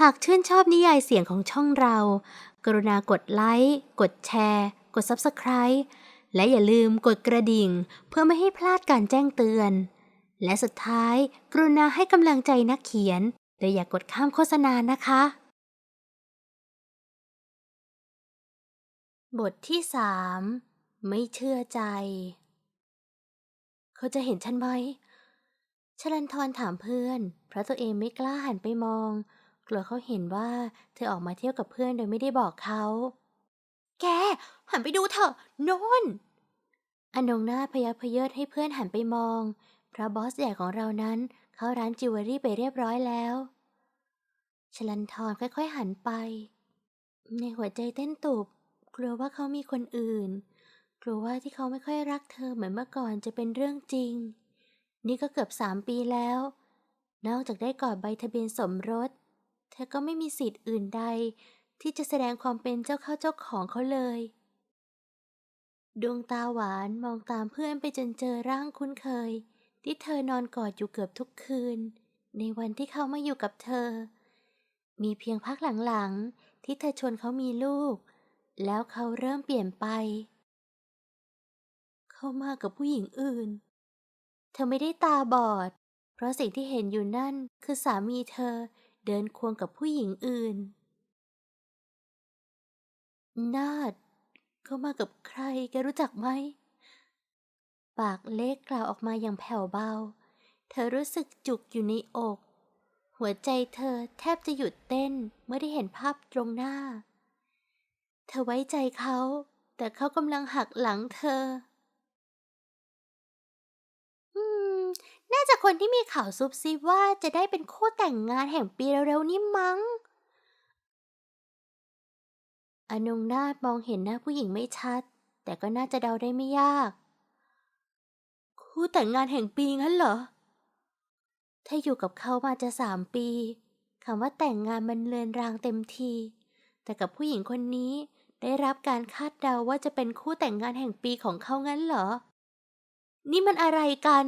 หากชื่นชอบนิยายเสียงของช่องเรา กรุณากดไลค์ กดแชร์ กด Subscribe และอย่าลืมกดกระดิ่ง เพื่อไม่ให้พลาดการแจ้งเตือน และสุดท้าย กรุณาให้กำลังใจนักเขียน โดยอย่ากกดข้ามโฆษณานะคะ บทที่สามไม่เชื่อใจ เขาจะเห็นฉันไหมชลันทรถามเพื่อน เพราะตัวเองไม่กล้าหันไปมอง กลัวเขาเห็นว่าเธอออกมาเที่ยวกับเพื่อนโดยไม่ได้บอกเขา แก หันไปดูเถอะโน่นอนงหน้าพยักพเยิดให้เพื่อนหันไปมอง เพราะบอสใหญ่ของเรานั้น เข้าร้านจิวเวลรี่ไปเรียบร้อยแล้ว ชลันทรค่อยๆหันไป ในหัวใจเต้นตุบ กลัวว่าเขามีคนอื่น กลัวว่าที่เขาไม่ค่อยรักเธอเหมือนเมื่อก่อนจะเป็นเรื่องจริง นี่ก็เกือบสามปีแล้ว นอกจากได้กอดใบทะเบียนสมรส เธอก็ไม่มีสิทธิ์อื่นใด ที่จะแสดงความเป็นเจ้าเข้าเจ้าของเขาเลย ดวงตาหวานมองตามเพื่อนไปจนเจอร่างคุ้นเคย ที่เธอนอนกอดอยู่เกือบทุกคืน ในวันที่เขามาอยู่กับเธอ มีเพียงพักหลังๆ ที่เธอชวนเขามีลูก แล้วเขาเริ่มเปลี่ยนไป เขามากับผู้หญิงอื่น เธอไม่ได้ตาบอด เพราะสิ่งที่เห็นอยู่นั่นคือสามีเธอ เดินควงกับผู้หญิงอื่น นาดเขามากับใครแกรู้จักไหม ปากเล็กกล่าวออกมาอย่างแผ่วเบา เธอรู้สึกจุกอยู่ในอก หัวใจเธอแทบจะหยุดเต้นเมื่อได้เห็นภาพตรงหน้า เธอไว้ใจเขา แต่เขากำลังหักหลังเธอ น่าจะคนที่มีข่าวซุบซิบว่าจะได้เป็นคู่แต่งงานแห่งปีเร็วๆนี้มั้ง อนงนาฏมองเห็นหน้าผู้หญิงไม่ชัด แต่ก็น่าจะเดาได้ไม่ยาก คู่แต่งงานแห่งปีงั้นเหรอ ถ้าอยู่กับเขามาจะสามปีคำว่าแต่งงานมันเลือนรางเต็มที แต่กับผู้หญิงคนนี้ได้รับการคาดเดาว่าจะเป็นคู่แต่งงานแห่งปีของเขางั้นเหรอ นี่มันอะไรกัน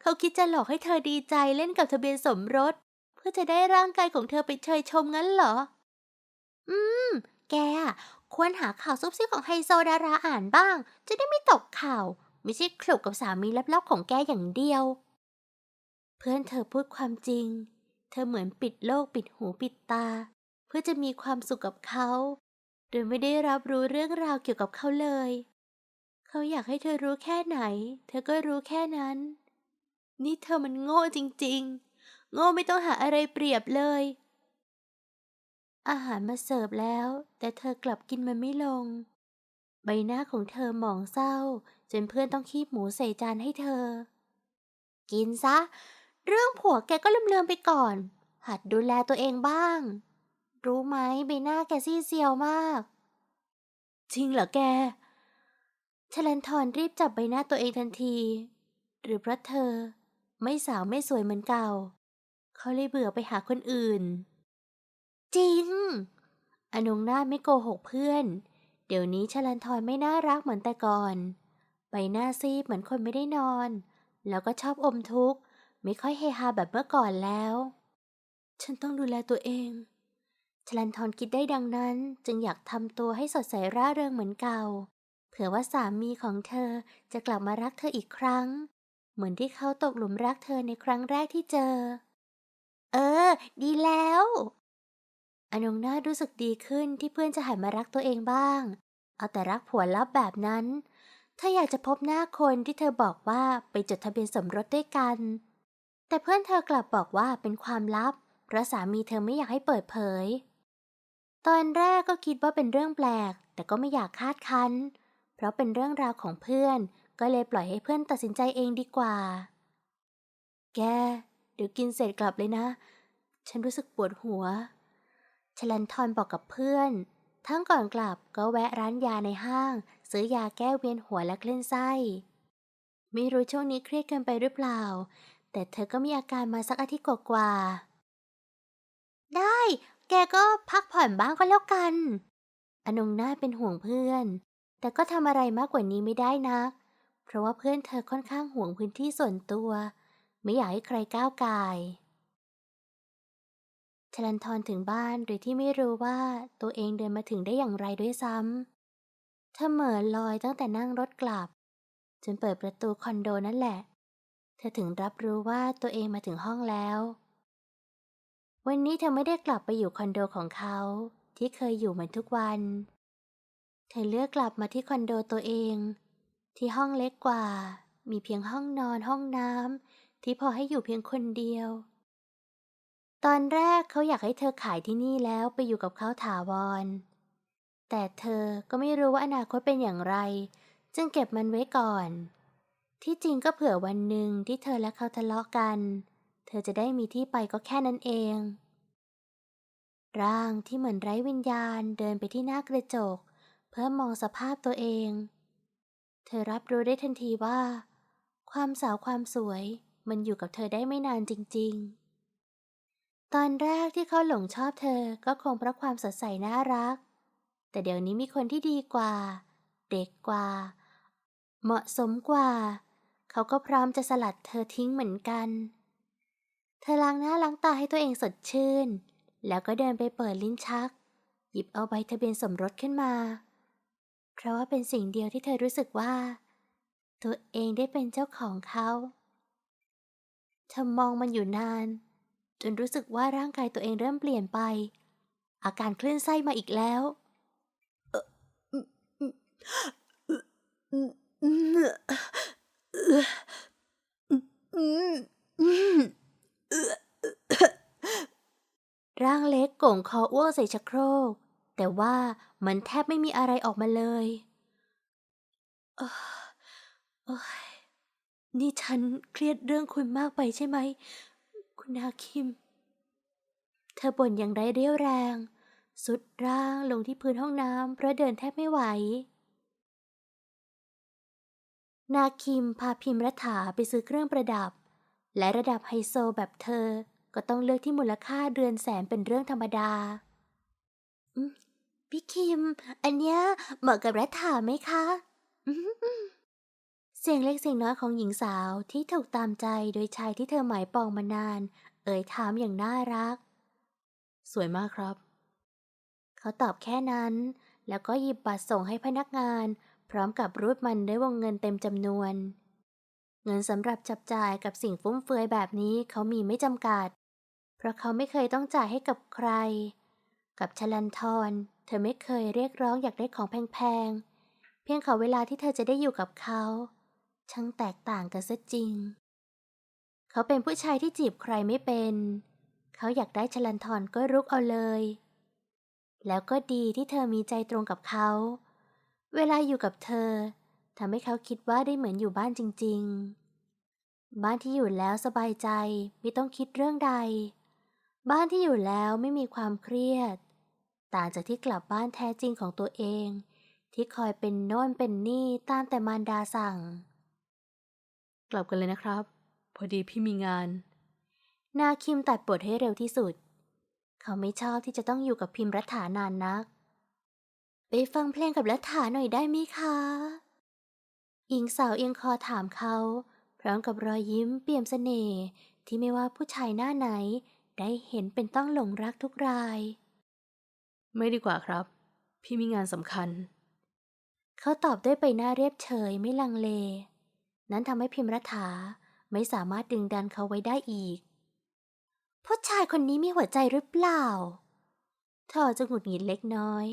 เขาคิดจะหลอกให้เธอดีใจเล่นกับทะเบียนสมรส เพื่อจะได้ร่างกายของเธอไปเชยชมงั้นเหรอ อืม แกอะควรหาข่าวซุบซิบของไฮโซดาราอ่านบ้าง จะได้ไม่ตกข่าว ไม่ใช่คลุกกับสามีลับๆของแกอย่างเดียว เพื่อนเธอพูดความจริง เธอเหมือนปิดโลกปิดหูปิดตา เพื่อจะมีความสุขกับเขา โดยไม่ได้รับรู้เรื่องราวเกี่ยวกับเขาเลย เขาอยากให้เธอรู้แค่ไหน เธอก็รู้แค่นั้น นี่เธอมันโง่จริงๆ โง่ไม่ต้องหาอะไรเปรียบเลย อาหารมาเสิร์ฟแล้ว แต่เธอกลับกินมันไม่ลง ใบหน้าของเธอหมองเศร้า จนเพื่อนต้องคีบหมูใส่จานให้เธอ กินซะ เรื่องผัวแกก็ลืมๆไปก่อน หัดดูแลตัวเองบ้าง รู้ไหมใบหน้าแกซีดเซียวมาก จริงเหรอแกชลันทรรีบจับใบหน้าตัวเองทันที หรือเพราะเธอ ไม่สาวไม่สวยเหมือนเก่า เขาเลยเบื่อไปหาคนอื่น จริง อนงนาถไม่โกหกเพื่อน เดี๋ยวนี้ชลันทรไม่น่ารักเหมือนแต่ก่อนใบหน้าซีดเหมือนคนไม่ได้นอน แล้วก็ชอบอมทุกข์ ไม่ค่อยเฮฮาแบบเมื่อก่อนแล้ว ฉันต้องดูแลตัวเองชลันทรคิดได้ดังนั้นจึงอยากทำตัวให้สดใสร่าเริงเหมือนเก่า เผื่อว่าสามีของเธอจะกลับมารักเธออีกครั้ง เหมือนที่เขาตกหลุมรักเธอในครั้งแรกที่เจอ เออ ดีแล้ว อนงนารู้สึกดีขึ้นที่เพื่อนจะหันมารักตัวเองบ้าง เอาแต่รักผัวลับแบบนั้น ถ้าอยากจะพบหน้าคนที่เธอบอกว่าไปจดทะเบียนสมรสด้วยกัน แต่เพื่อนเธอกลับบอกว่าเป็นความลับ เพราะสามีเธอไม่อยากให้เปิดเผย ตอนแรกก็คิดว่าเป็นเรื่องแปลก แต่ก็ไม่อยากคาดคั้น เพราะเป็นเรื่องราวของเพื่อน ก็เลยปล่อยให้เพื่อนตัดสินใจเองดีกว่า แก เดี๋ยวกินเสร็จกลับเลยนะ ฉันรู้สึกปวดหัว ชลันทรบอกกับเพื่อน ทั้งก่อนกลับก็แวะร้านยาในห้าง ซื้อยาแก้เวียนหัวและคลื่นไส้ ไม่รู้ช่วงนี้เครียดเกินไปหรือเปล่า แต่เธอก็มีอาการมาสักอาทิตย์กว่าๆได้ แกก็พักผ่อนบ้างก็แล้วกัน อนงนาเป็นห่วงเพื่อน แต่ก็ทำอะไรมากกว่านี้ไม่ได้นัก เพราะว่าเพื่อนเธอค่อนข้างห่วงพื้นที่ส่วนตัว ไม่อยากให้ใครก้าวกายชลันทรถึงบ้านโดยที่ไม่รู้ว่าตัวเองเดินมาถึงได้อย่างไรด้วยซ้ำเธอเหม่อลอยตั้งแต่นั่งรถกลับ จนเปิดประตูคอนโดนั่นแหละ เธอถึงรับรู้ว่าตัวเองมาถึงห้องแล้ว วันนี้เธอไม่ได้กลับไปอยู่คอนโดของเขาที่เคยอยู่เหมือนทุกวัน เธอเลือกกลับมาที่คอนโดตัวเอง ที่ห้องเล็กกว่า มีเพียงห้องนอนห้องน้ำที่พอให้อยู่เพียงคนเดียว ตอนแรกเขาอยากให้เธอขายที่นี่แล้วไปอยู่กับเขาถาวร แต่เธอก็ไม่รู้ว่าอนาคตเป็นอย่างไร จึงเก็บมันไว้ก่อน ที่จริงก็เผื่อวันหนึ่งที่เธอและเขาทะเลาะกัน เธอจะได้มีที่ไปก็แค่นั้นเอง ร่างที่เหมือนไร้วิญญาณเดินไปที่หน้ากระจก เพื่อมองสภาพตัวเอง เธอรับรู้ได้ทันทีว่า ความสาวความสวยมันอยู่กับเธอได้ไม่นานจริง ๆ ตอนแรกที่เขาหลงชอบเธอก็คงเพราะความสดใสน่ารัก แต่เดี๋ยวนี้มีคนที่ดีกว่า เด็กกว่า เหมาะสมกว่า เขาก็พร้อมจะสลัดเธอทิ้งเหมือนกัน เธอล้างหน้าล้างตาให้ตัวเองสดชื่น แล้วก็เดินไปเปิดลิ้นชัก หยิบเอาใบทะเบียนสมรสขึ้นมา เพราะว่าเป็นสิ่งเดียวที่เธอรู้สึกว่า ตัวเองได้เป็นเจ้าของเขาเธอมองมันอยู่นาน จนรู้สึกว่าร่างกายตัวเองเริ่มเปลี่ยนไป อาการคลื่นไส้มาอีกแล้วร่างเล็กก่งคออ้วกใส่ชักโครก แต่ว่า มันแทบไม่มีอะไรออกมาเลยเออโอ๊ยนี่ฉันเครียดเรื่องคุณมากไปใช่ไหม คุณนาคิม เธอบ่นอย่างไรเรี่ยวแรง สุดร่างลงที่พื้นห้องน้ำเพราะเดินแทบไม่ไหว นาคิมพาพิมรัฐาไปซื้อเครื่องประดับ และระดับไฮโซแบบเธอก็ต้องเลือกที่มูลค่าเดือนแสนเป็นเรื่องธรรมดาอืม พี่คิม อันเนี้ยเหมาะกับรัฐาไหมคะอืมเสียงเล็กเสียงน้อยของหญิงสาวที่ถูกตามใจโดยชายที่เธอหมายปองมานาน เอ่ยถามอย่างน่ารัก สวยมากครับ เขาตอบแค่นั้น แล้วก็หยิบบัตรส่งให้พนักงาน พร้อมกับรูดมันด้วยวงเงินเต็มจำนวน เงินสำหรับจับจ่ายกับสิ่งฟุ่มเฟือยแบบนี้เขามีไม่จำกัด เพราะเขาไม่เคยต้องจ่ายให้กับใคร กับชลันทร เธอไม่เคยเรียกร้องอยากได้ของแพงๆ เพียงขอเวลาที่เธอจะได้อยู่กับเขา ช่างแตกต่างกันซะจริง เขาเป็นผู้ชายที่จีบใครไม่เป็น เขาอยากได้ชลันทรก็รุกเอาเลย แล้วก็ดีที่เธอมีใจตรงกับเขา เวลาอยู่กับเธอทำให้เขาคิดว่าได้เหมือนอยู่บ้านจริง ๆ บ้านที่อยู่แล้วสบายใจไม่ต้องคิดเรื่องใด บ้านที่อยู่แล้วไม่มีความเครียด ต่างจากที่กลับบ้านแท้จริงของตัวเอง ที่คอยเป็นโน่นเป็นนี่ตามแต่มารดาสั่ง กลับกันเลยนะครับ พอดีพี่มีงาน นาคิมตัดบทให้เร็วที่สุด เขาไม่ชอบที่จะต้องอยู่กับพิมพ์รัฐานานนัก ไปฟังเพลงกับรัฐาหน่อยได้ไหมคะหญิงสาวเอียงคอถามเขา พร้อมกับรอยยิ้มเปี่ยมเสน่ห์ที่ไม่ว่าผู้ชายหน้าไหน ได้เห็นเป็นต้องหลงรักทุกราย ไม่ดีกว่าครับ พี่มีงานสำคัญ เขาตอบด้วยใบหน้าเรียบเฉยไม่ลังเล นั้นทำให้พิมรัฐาไม่สามารถดึงดันเขาไว้ได้อีกผู้ชายคนนี้มีหัวใจหรือเปล่าเธอจะหงุดหงิดเล็กน้อย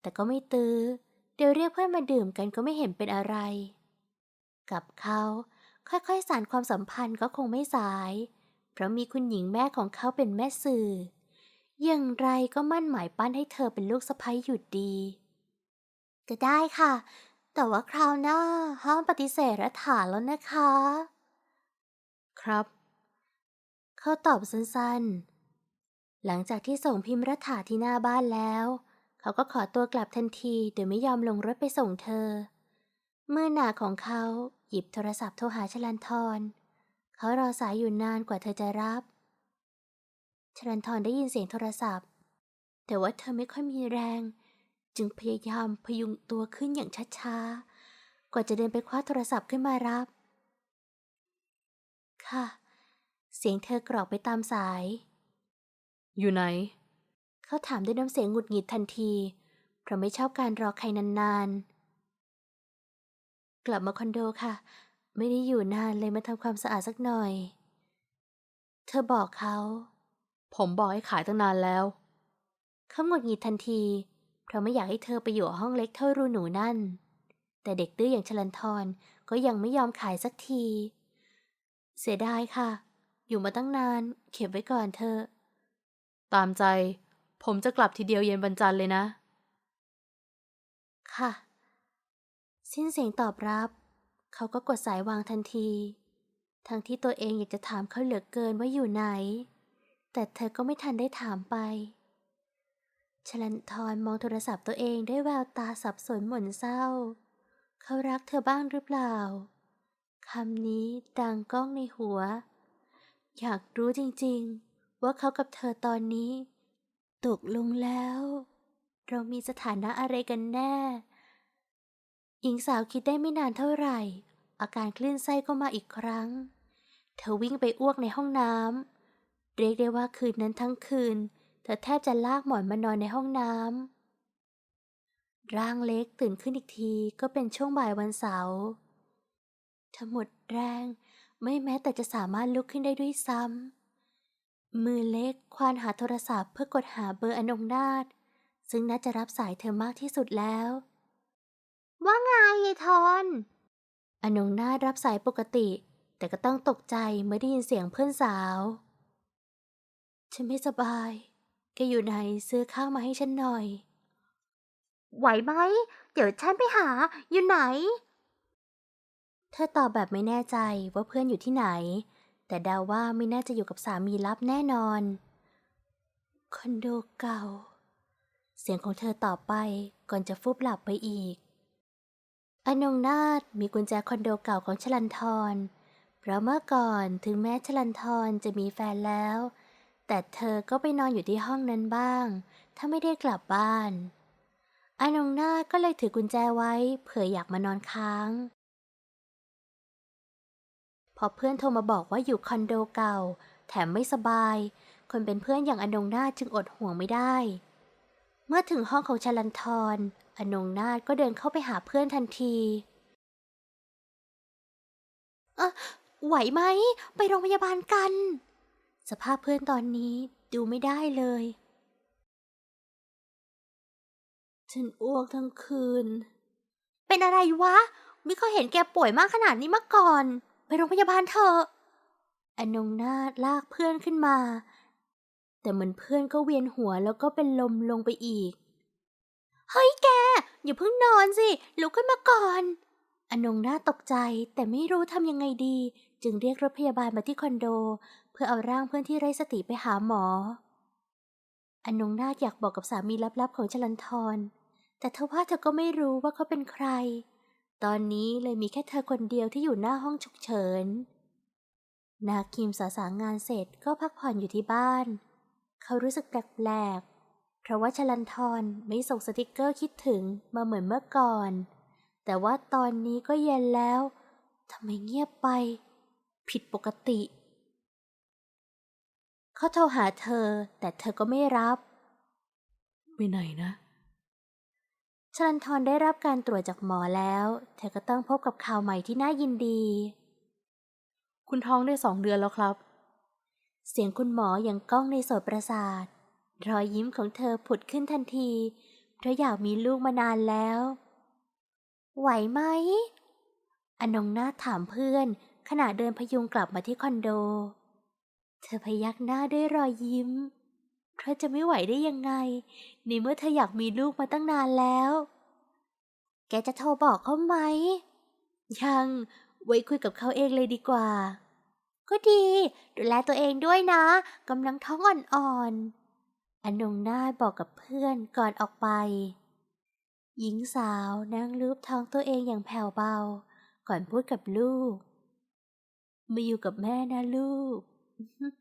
แต่ก็ไม่ตื้อ เดี๋ยวเรียกเพื่อนมาดื่มกันก็ไม่เห็นเป็นอะไร กับเขาค่อยๆสานความสัมพันธ์ก็คงไม่สาย เพราะมีคุณหญิงแม่ของเขาเป็นแม่สื่อ อย่างไรก็มั่นหมายปั้นให้เธอเป็นลูกสะใภ้อยู่ดี ก็ได้ค่ะ แต่ว่าคราวหน้าห้ามปฏิเสธรัฐาแล้วนะคะ ครับ เขาตอบสั้นๆ หลังจากที่ส่งพิมพ์รัฐาที่หน้าบ้านแล้ว เขาก็ขอตัวกลับทันทีโดยไม่ยอมลงรถไปส่งเธอ มือหนาของเขาหยิบโทรศัพท์โทรหาชลันทรเขารอสายอยู่นานกว่าเธอจะรับ ชลันทรได้ยินเสียงโทรศัพท์ แต่ว่าเธอไม่ค่อยมีแรง จึงพยายามพยุงตัวขึ้นอย่างช้าๆ กว่าจะเดินไปคว้าโทรศัพท์ขึ้นมารับ ค่ะ เสียงเธอกรอกไปตามสาย อยู่ไหน เขาถามด้วยน้ำเสียงหงุดหงิดทันที เพราะไม่ชอบการรอใครนานๆ กลับมาคอนโดค่ะ ไม่ได้อยู่นานเลยมาทำความสะอาดสักหน่อย เธอบอกเขา ผมบอกให้ขายตั้งนานแล้วเขาหงุดหงิดทันที เพราะไม่อยากให้เธอไปอยู่ห้องเล็กเท่ารูหนูนั่น แต่เด็กดื้ออย่างชลันทรก็ยังไม่ยอมขายสักที เสียดายค่ะ อยู่มาตั้งนาน เก็บไว้ก่อนเธอ ตามใจ ผมจะกลับทีเดียวเย็นวันจันทร์เลยนะ ค่ะ สิ้นเสียงตอบรับ เขาก็กดสายวางทันที ทั้งที่ตัวเองอยากจะถามเขาเหลือเกินว่าอยู่ไหน แต่เธอก็ไม่ทันได้ถามไป ชลันทรมองโทรศัพท์ตัวเองด้วยแววตาสับสนหม่นเศร้า เขารักเธอบ้างหรือเปล่า คำนี้ดังก้องในหัว อยากรู้จริงๆ ว่าเขากับเธอตอนนี้ ตกลงแล้ว เรามีสถานะอะไรกันแน่ หญิงสาวคิดได้ไม่นานเท่าไหร่ อาการคลื่นไส้ก็มาอีกครั้ง เธอวิ่งไปอ้วกในห้องน้ำ เรียกได้ว่าคืนนั้นทั้งคืน เธอแทบจะลากหมอนมานอนในห้องน้ำร่างเล็กตื่นขึ้นอีกทีก็เป็นช่วงบ่ายวันเสาร์เธอหมดแรงไม่แม้แต่จะสามารถลุกขึ้นได้ด้วยซ้ำ มือเล็กควานหาโทรศัพท์เพื่อกดหาเบอร์อนงนาถซึ่งน่าจะรับสายเธอมากที่สุดแล้ว ว่าไงยายทอนอนงนาถรับสายปกติ แต่ก็ต้องตกใจเมื่อได้ยินเสียงเพื่อนสาว ฉันไม่สบาย แกอยู่ไหนซื้อข้าวมาให้ฉันหน่อย ไหวไหม เดี๋ยวฉันไปหา อยู่ไหน เธอตอบแบบไม่แน่ใจว่าเพื่อนอยู่ที่ไหน แต่เดาว่าไม่น่าจะอยู่กับสามีลับแน่นอน คอนโดเก่า เสียงของเธอต่อไปก่อนจะฟุบหลับไปอีก อนงนาถมีกุญแจคอนโดเก่าของชลันทรเพราะเมื่อก่อนถึงแม้ชลันทรจะมีแฟนแล้ว แต่เธอก็ไปนอนอยู่ที่ห้องนั้นบ้าง ถ้าไม่ได้กลับบ้านอานงนาก็เลยถือกุญแจไว้เผื่ออยากมานอนค้าง พอเพื่อนโทรมาบอกว่าอยู่คอนโดเก่า แถมไม่สบาย คนเป็นเพื่อนอย่างอนงนาจึงอดห่วงไม่ได้ เมื่อถึงห้องของชลันทรอนงนาก็เดินเข้าไปหาเพื่อนทันทีเออไหวไหม ไปโรงพยาบาลกัน สภาพเพื่อนตอนนี้ดูไม่ได้เลย ฉันอ้วกทั้งคืน เป็นอะไรวะ ไม่เคยเห็นแกป่วยมากขนาดนี้มาก่อน ไปโรงพยาบาลเถอะ อนงนาถลากเพื่อนขึ้นมา แต่เหมือนเพื่อนก็เวียนหัวแล้วก็เป็นลมลงไปอีก เฮ้ยแก อย่าเพิ่งนอนสิ ลุกขึ้นมาก่อน อนงนาตกใจแต่ไม่รู้ทำยังไงดี จึงเรียกรถพยาบาลมาที่คอนโดเพื่อเอาร่างเพื่อนที่ไร้สติไปหาหมอ อนงนาถอยากบอกกับสามีลับๆของชลันทร แต่ทว่าเธอก็ไม่รู้ว่าเขาเป็นใคร ตอนนี้เลยมีแค่เธอคนเดียวที่อยู่หน้าห้องฉุกเฉิน นาคิมสาสางงานเสร็จก็พักผ่อนอยู่ที่บ้าน เขารู้สึกแปลกๆ เพราะว่าชลันทรไม่ส่งสติกเกอร์คิดถึงมาเหมือนเมื่อก่อน แต่ว่าตอนนี้ก็เย็นแล้วทำไมเงียบไป ผิดปกติ เขาโทรหาเธอ แต่เธอก็ไม่รับไปไหนนะชลันทรได้รับการตรวจจากหมอแล้ว เธอก็ต้องพบกับข่าวใหม่ที่น่ายินดี คุณท้องได้สองเดือนแล้วครับ เสียงคุณหมออย่างก้องในโสตประสาท รอยยิ้มของเธอผุดขึ้นทันทีเพราะอยากมีลูกมานานแล้ว ไหวไหม อนงนาถถามเพื่อน ขณะเดินพยุงกลับมาที่คอนโด เธอพยักหน้าด้วยรอยยิ้ม เพราะจะไม่ไหวได้ยังไงในเมื่อเธออยากมีลูกมาตั้งนานแล้ว แกจะโทรบอกเขาไหม ยัง ไว้คุยกับเขาเองเลยดีกว่า ก็ดี ดูแลตัวเองด้วยนะกำลังท้องอ่อนๆ อนงนาบอกกับเพื่อนก่อนออกไป หญิงสาวนั่งลูบท้องตัวเองอย่างแผ่วเบา ก่อนพูดกับลูก มาอยู่กับแม่นะลูก 嗯哼。